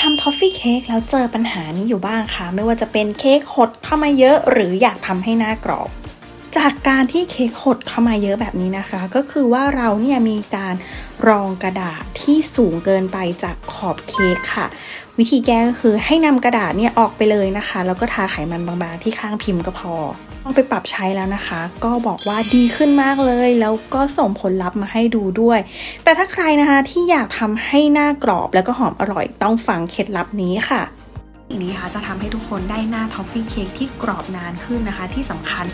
ทำทอฟฟี่เค้กแล้วเจอปัญหานี้อยู่บ้างคะไม่ว่าจะเป็นเค้กหดเข้ามาเยอะ หรืออยากทำให้หน้ากรอบ จากการที่เค้กหดเข้ามาเยอะแบบนี้นะคะ ก็คือว่าเราเนี่ยมีการรองกระดาษที่สูงเกินไปจากขอบเค้กค่ะ วิธีแก้ก็คือให้นำกระดาษเนี่ยออกไปเลยนะคะ แล้วก็ทาไขมันบางๆที่ข้างพิมพ์ก็พอลองไปปรับใช้แล้วนะคะ ก็บอกว่าดีขึ้นมากเลย แล้วก็ส่งผลลัพธ์มาให้ดูด้วย แต่ถ้าใครนะคะที่อยากทำให้หน้ากรอบแล้วก็หอมอร่อยต้องฟังเคล็ดลับนี้ค่ะ อันนี้ค่ะจะทำให้ทุกคนได้หน้าทอฟฟี่เค้กที่กรอบนานขึ้นนะคะ ที่สำคัญ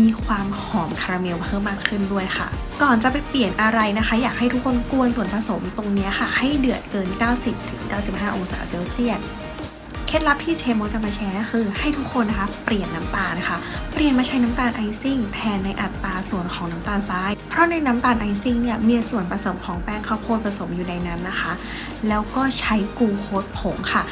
มีความหอมคาราเมลเพิ่มมากขึ้นด้วยค่ะ ก่อนจะไปเปลี่ยนอะไรนะคะ อยากให้ทุกคนกวนส่วนผสมตรงนี้ค่ะ ให้เดือดเกิน 90-95 องศาเซลเซียส เคล็ดลับที่เชฟโมจะมาแชร์ก็คือให้ทุกคนนะคะเปลี่ยนน้ำตาลนะคะ เปลี่ยนมาใช้น้ำตาลไอซิ่งแทนในอัตราส่วนของน้ำตาลทราย เพราะในน้ำตาลไอซิ่งเนี่ยมีส่วนผสมของแป้งข้าวโพดผสมอยู่ในนั้นนะคะ แล้วก็ใช้กูโคสผงค่ะ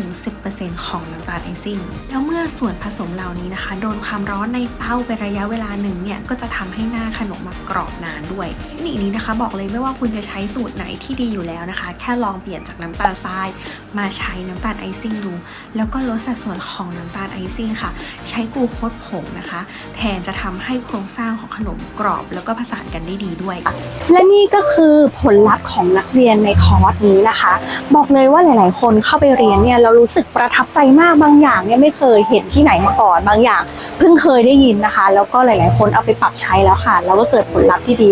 5-10%ของน้ำตาลไอซิ่ง แล้วเมื่อส่วนผสมเหล่านี้นะคะ โดนความร้อนในเตาเป็นระยะเวลาหนึ่งเนี่ยก็จะทำให้หน้าขนมมากรอบนานด้วยเทคนิคนี้นะคะ บอกเลยไม่ว่าคุณจะใช้สูตรไหนที่ดีอยู่แล้วนะคะ แค่ลองเปลี่ยนจากน้ำตาลทราย มาใช้น้ำตาลไอซิ่งดู แล้วก็ลดสัดส่วนของน้ำตาลไอซิ่งค่ะ ใช้กูโคสผงนะคะ แทนจะทำให้โครงสร้างของขนมกรอบ แล้วก็ผสานกันได้ดีด้วย และนี่ก็คือผลลัพธ์ของนักเรียนในคอร์สนี้นะคะ บอกเลยว่าหลาย ๆ คนเข้าไปเรียนเนี่ยเรารู้สึกประทับใจมากบางอย่างเนี่ยไม่เคยเห็นที่ไหนมาก่อนบางอย่างเพิ่งเคยได้ยินนะคะ แล้วก็หลาย ๆ คนเอาไปปรับใช้แล้วค่ะ แล้วก็เกิดผลลัพธ์ที่ดี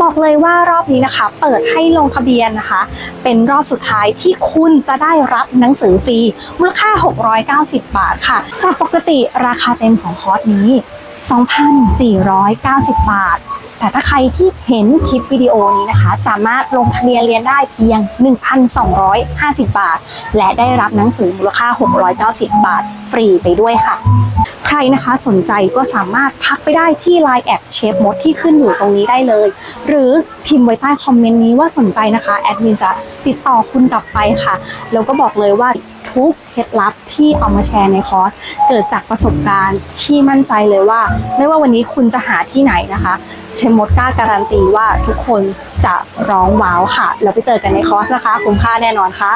บอกเลยว่ารอบนี้นะคะ เปิดให้ลงทะเบียนนะคะ เป็นรอบสุดท้ายที่คุณจะได้รับหนังสือฟรีมูลค่า 690 บาทค่ะ จากปกติราคาเต็มของคอร์สนี้ 2,490 บาท แต่ถ้าใครที่เห็นคลิปวิดีโอนี้นะคะ สามารถลงทะเบียนเรียนได้เพียง 1,250 บาท และได้รับหนังสือมูลค่า 690 บาท ฟรีไปด้วยค่ะใครนะคะสนใจก็สามารถทักไปได้ที่ Line แอดเชฟมดที่ขึ้นอยู่ตรงนี้ได้เลย หรือพิมพ์ไว้ใต้คอมเมนต์นี้ว่าสนใจนะคะ แอดมินจะติดต่อคุณกลับไปค่ะ แล้วก็บอกเลยว่า ทุกเคล็ดลับที่เอามาแชร์ในคอร์สเกิดจากประสบการณ์ที่มั่นใจเลยว่า ไม่ว่าวันนี้คุณจะหาที่ไหนนะคะ เชมมดกล้าการันตีว่าทุกคนจะร้องว้าวค่ะ แล้วไปเจอกันในคอร์สนะคะ คุ้มค่าแน่นอนค่ะ